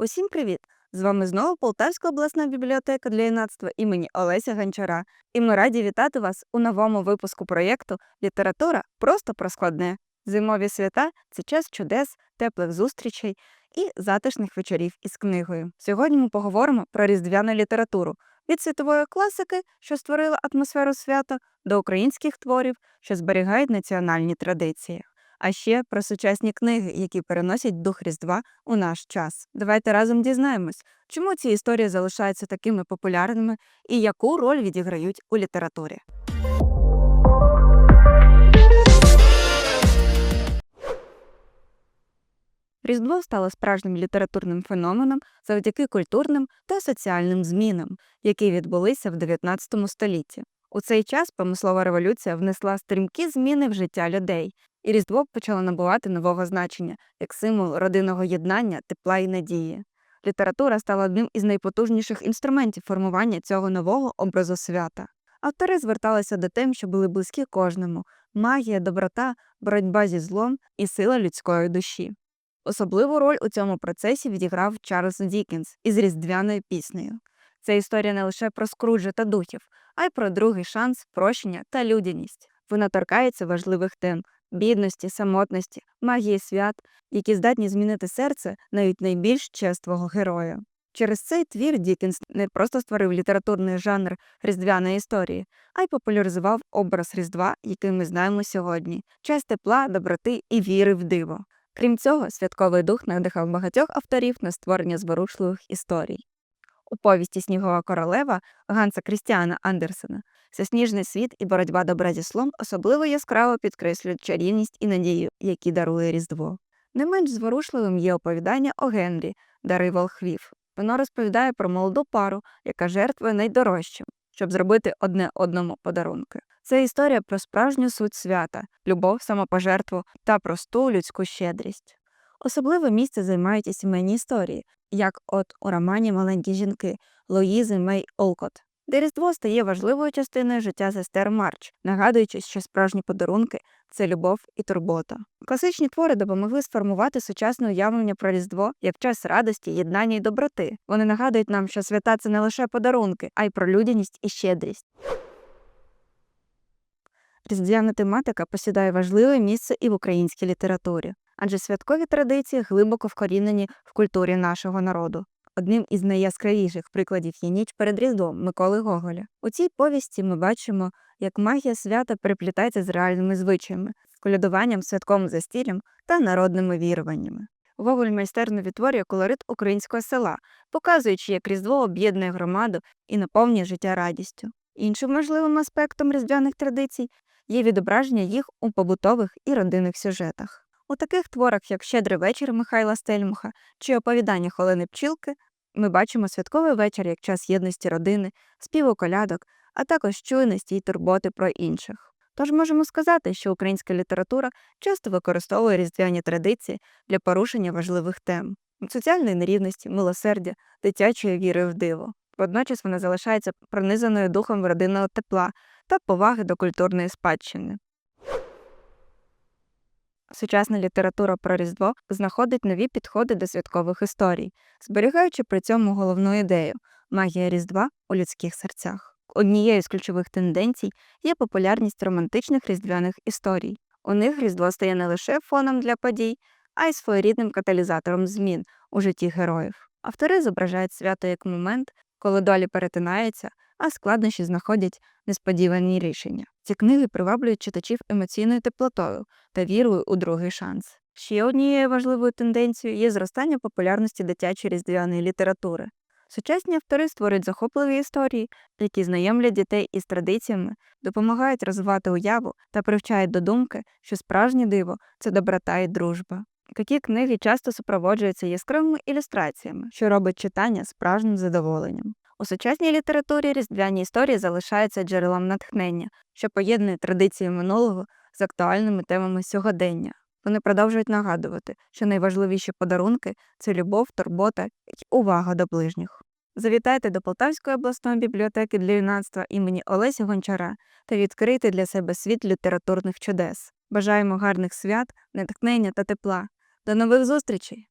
Усім привіт! З вами знову Полтавська обласна бібліотека для юнацтва імені Олеся Гончара. І ми раді вітати вас у новому випуску проєкту Література просто про складне. Зимові свята це час чудес, теплих зустрічей і затишних вечорів із книгою. Сьогодні ми поговоримо про різдвяну літературу від світової класики, що створила атмосферу свята, до українських творів, що зберігають національні традиції. А ще про сучасні книги, які переносять дух Різдва у наш час. Давайте разом дізнаємось, чому ці історії залишаються такими популярними і яку роль відіграють у літературі. Різдво стало справжнім літературним феноменом завдяки культурним та соціальним змінам, які відбулися в 19 столітті. У цей час промислова революція внесла стрімкі зміни в життя людей, і Різдво почало набувати нового значення як символ родинного єднання, тепла і надії. Література стала одним із найпотужніших інструментів формування цього нового образу свята. Автори зверталися до тем, що були близькі кожному магія, доброта, боротьба зі злом і сила людської душі. Особливу роль у цьому процесі відіграв Чарльз Дікінс із різдвяною піснею. Це історія не лише про скруджа та духів, а й про другий шанс, прощення та людяність. Вона торкається важливих тем бідності, самотності, магії свят, які здатні змінити серце навіть найбільш чествого героя. Через цей твір Дікінс не просто створив літературний жанр різдвяної історії, а й популяризував образ Різдва, який ми знаємо сьогодні час тепла, доброти і віри в диво. Крім цього, святковий дух надихав багатьох авторів на створення зворушливих історій. У повісті Снігова королева Ганса Крістіана Андерсена Всесніжний світ і боротьба добра зі слом особливо яскраво підкреслюють чарівність і надію, які дарує Різдво. Не менш зворушливим є оповідання о Генрі, Дари волхвів. Воно розповідає про молоду пару, яка жертвує найдорожчим, щоб зробити одне одному подарунки. Це історія про справжню суть свята, любов, самопожертву та просту людську щедрість. Особливе місце займають і сімейні історії, як от у романі Маленькі жінки Луїзи Мей Олкот, де Різдво стає важливою частиною життя сестер Марч, нагадуючи, що справжні подарунки це любов і турбота. Класичні твори допомогли сформувати сучасне уявлення про Різдво як час радості, єднання і доброти. Вони нагадують нам, що свята це не лише подарунки, а й про людяність і щедрість. Різдвяна тематика посідає важливе місце і в українській літературі, адже святкові традиції глибоко вкорінені в культурі нашого народу. Одним із найяскравіших прикладів є ніч перед Різдвом Миколи Гоголя. У цій повісті ми бачимо, як магія свята переплітається з реальними звичаями, колядуванням, святковим застіллям та народними віруваннями. Гоголь майстерно відтворює колорит українського села, показуючи, як Різдво об'єднує громаду і наповнює життя радістю. Іншим важливим аспектом різдвяних традицій є відображення їх у побутових і родинних сюжетах. У таких творах, як Щедрий вечір Михайла Стельмуха чи оповідання Холени Пчілки, ми бачимо святковий вечір як час єдності родини, співу колядок, а також чуйності й турботи про інших. Тож можемо сказати, що українська література часто використовує різдвяні традиції для порушення важливих тем соціальної нерівності, милосердя, дитячої віри в диво. Водночас вона залишається пронизаною духом родинного тепла та поваги до культурної спадщини. Сучасна література про Різдво знаходить нові підходи до святкових історій, зберігаючи при цьому головну ідею магія Різдва у людських серцях. Однією з ключових тенденцій є популярність романтичних різдвяних історій. У них Різдво стає не лише фоном для подій, а й своєрідним каталізатором змін у житті героїв. Автори зображають свято як момент, коли долі перетинаються, а складнощі знаходять несподівані рішення. Ці книги приваблюють читачів емоційною теплотою та вірою у другий шанс. Ще однією важливою тенденцією є зростання популярності дитячої різдвяної літератури. Сучасні автори створюють захопливі історії, які знайомлять дітей із традиціями, допомагають розвивати уяву та привчають до думки, що справжнє диво це доброта і дружба. Такі книги часто супроводжуються яскравими ілюстраціями, що робить читання справжнім задоволенням. У сучасній літературі різдвяні історії залишаються джерелом натхнення, що поєднує традиції минулого з актуальними темами сьогодення. Вони продовжують нагадувати, що найважливіші подарунки це любов, турбота і увага до ближніх. Завітайте до Полтавської обласної бібліотеки для юнацтва імені Олесі Гончара та відкрийте для себе світ літературних чудес. Бажаємо гарних свят, натхнення та тепла. До нових зустрічей!